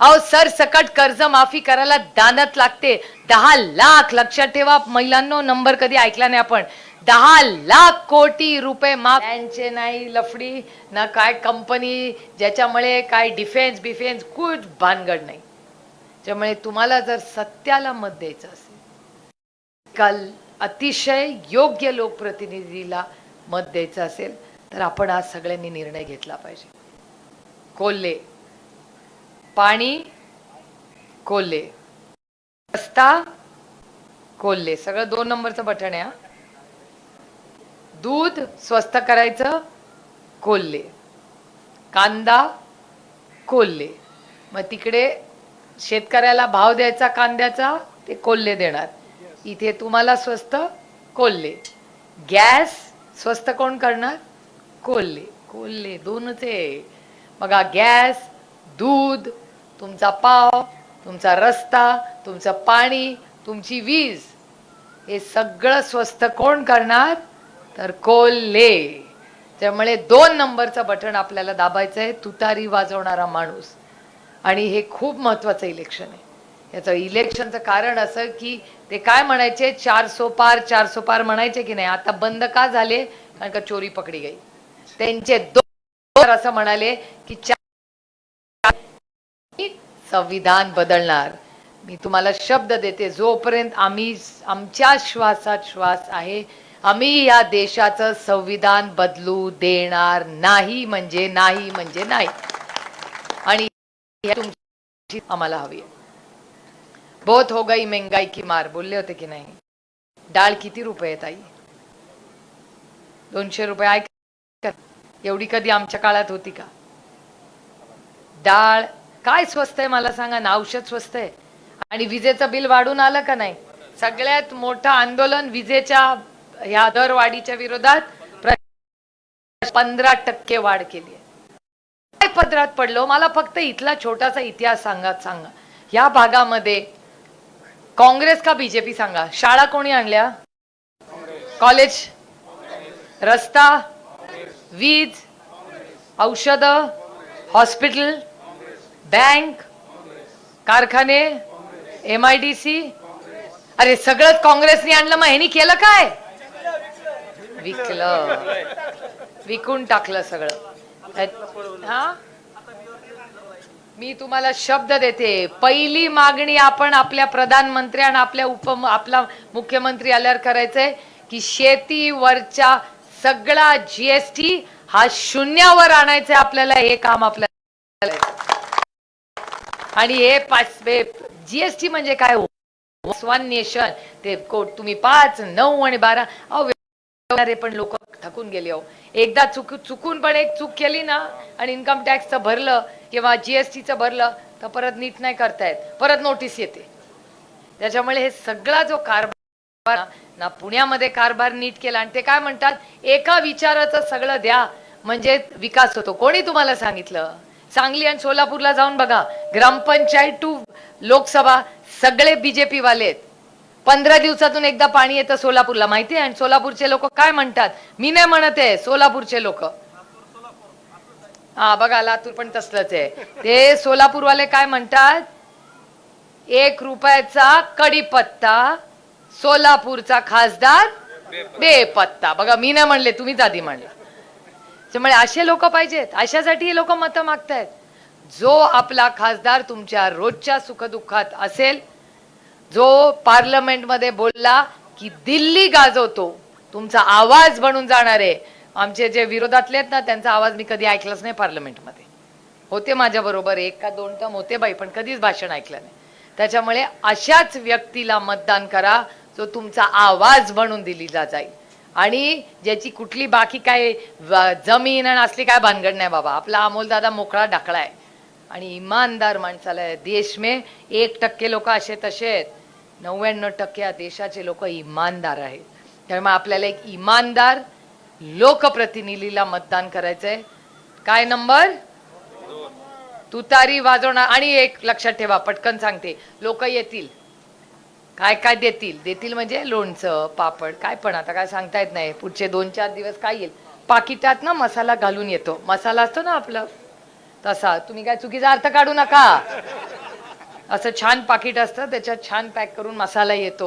अहो सर सकट कर्ज माफी करायला दानत लागते. दहा लाख लक्षात ठेवा. महिलांनो नंबर कधी ऐकला नाही आपण. दहा लाख कोटी रुपये माफ यांचे नाही लफडी ना काय कंपनी ज्याच्यामुळे काय डिफेन्स बिफेन्स कुठ भानगड नाही. त्यामुळे तुम्हाला जर सत्याला मत द्यायचं असेल काल अतिशय योग्य लोकप्रतिनिधीला मत द्यायचं असेल तर आपण आज सगळ्यांनी निर्णय घेतला पाहिजे. कोल्हे पाणी कोल्हे. रस्ता कोल्हे. सगळं दोन नंबरचं बटन आहे दूध स्वस्त करायचं कोल्हे. कांदा कोल्हे. मग तिकडे शेतकऱ्याला भाव द्यायचा कांद्याचा ते कोल्हे देणार. इथे तुम्हाला स्वस्त कोल्हे. गॅस स्वस्त कोण करणार? कोल्हे. कोल्हे दोनच आहे. बघा गॅस दूध तुमचा पाव तुमचा रस्ता तुमचं पाणी तुमची वीज हे सगळं स्वस्त कोण करणार? तर कोल्हे. त्यामुळे दोन नंबरचं बटन आपल्याला दाबायचं आहे तुतारी वाजवणारा माणूस. आणि हे खूप महत्वाचं इलेक्शन आहे. याचं इलेक्शनचं कारण असं की ते काय म्हणायचे? चार सो पार चार सो पार म्हणायचे की नाही? आता बंद का झाले? कारण का चोरी पकडी गई त्यांचे दोन असं म्हणाले की चार संविधान बदलणार. मी तुम्हाला शब्द देते जोपर्यंत आम्ही आमच्या श्वासात श्वास आहे आम्ही या देशाचं संविधान बदलू देणार नाही म्हणजे नाही म्हणजे नाही. आणि तुमची आम्हाला हवी आहे. बहुत हो गई महंगाई की मार बोलले होते की नाही? डाळ किती रुपये ताई दोनशे रुपये ऐक. एवढी कधी आमच्या काळात होती का? डाळ काय स्वस्त आहे मला सांगा ना औषध स्वस्त आहे. आणि विजेचं बिल वाढून आलं का नाही? सगळ्यात मोठं आंदोलन विजेच्या ह्या दरवाढीच्या विरोधात पंधरा टक्के वाढ केली आहे. काय पदरात पडलो? मला फक्त इथला छोटासा इतिहास सांगा सांगा. या भागामध्ये काँग्रेस का बीजेपी सांगा? शाळा कोणी आणल्या? कॉलेज? रस्ता? वीज? औषध? हॉस्पिटल? बँक कारखाने एम आय डी सी अरे सगळंच काँग्रेसने आणलं मग ह्यानी केलं काय? विकलं. विकून टाकलं सगळं. हा? मी तुम्हाला शब्द देते. पहिली मागणी आपण आपल्या प्रधानमंत्री आणि आपल्या उप आपला मुख्यमंत्री आल्यावर करायचंय की शेतीवरच्या सगळा जीएसटी हा शून्यावर आणायचा आपल्याला हे काम आपल्याला आणि हे पाच जीएसटी म्हणजे काय? वन नेशन ते कोट तुम्ही पाच नऊ आणि बारा. अहो पण लोक थकून गेले अहो एकदा चुक चुकून पण एक चूक केली ना आणि इन्कम टॅक्सचं भरलं किंवा जीएसटीचं भरलं तर परत नीट नाही करतायत. परत नोटीस येते. त्याच्यामुळे हे सगळा जो कारभार ना पुण्यामध्ये कारभार नीट केला आणि ते काय म्हणतात? एका विचाराचं सगळं द्या. म्हणजे विकास होतो. कोणी तुम्हाला सांगितलं? सांगली आणि सोलापूरला जाऊन बघा. ग्रामपंचायत टू लोकसभा सगळे बीजेपी वाले आहेत. पंधरा दिवसातून एकदा पाणी येतं सोलापूरला माहितीये आणि सोलापूरचे लोक काय म्हणतात? मी नाही म्हणत आहे सोलापूरचे लोक. हा बघा लातूर पण तसलंच आहे. ते सोलापूरवाले काय म्हणतात? एक रुपयाचा कडीपत्ता सोलापूरचा खासदार बेपत्ता. बघा मी नाही म्हणले तुम्हीच आधी म्हणले. त्यामुळे असे लोक पाहिजेत. अशासाठी हे लोक मतं मागतायत. जो आपला खासदार तुमच्या रोजच्या सुखदुःखात असेल जो पार्लमेंटमध्ये बोलला की दिल्ली गाजवतो तुमचा आवाज बनून जाणार आहे. आमचे जे विरोधातले आहेत ना त्यांचा आवाज मी कधी ऐकलाच नाही पार्लमेंटमध्ये. होते माझ्या बरोबर एक का दोन टम होते बाई पण कधीच भाषण ऐकलं नाही. त्याच्यामुळे अशाच व्यक्तीला मतदान करा जो तुमचा आवाज बनून दिलीला जाईल. आणि ज्याची कुठली बाकी काय जमीन आणि असली काय भानगड नाही बाबा. आपला अमोलदादा मोकळा ढकळा आहे. आणि इमानदार माणसाला आहे. देश में एक टक्के लोक असे तसे आहेत. नव्याण्णव टक्के या देशाचे लोक इमानदार आहेत. त्यामुळे आपल्याला एक इमानदार लोकप्रतिनिधीला मतदान करायचंय. काय नंबर? तुतारी वाजवणार. आणि एक लक्षात ठेवा पटकन सांगते. लोक येतील. काय काय देतील? देतील म्हणजे लोणचं पापड काय पण. आता काय सांगता येत नाही. पुढचे दोन चार दिवस काय येईल? पाकिटात ना मसाला घालून येतो. मसाला असतो ना आपलं. तसा. तुम्ही काय चुकीचा अर्थ काढू नका. असं छान पाकिट असतं त्याच्यात छान पॅक करून मसाला येतो.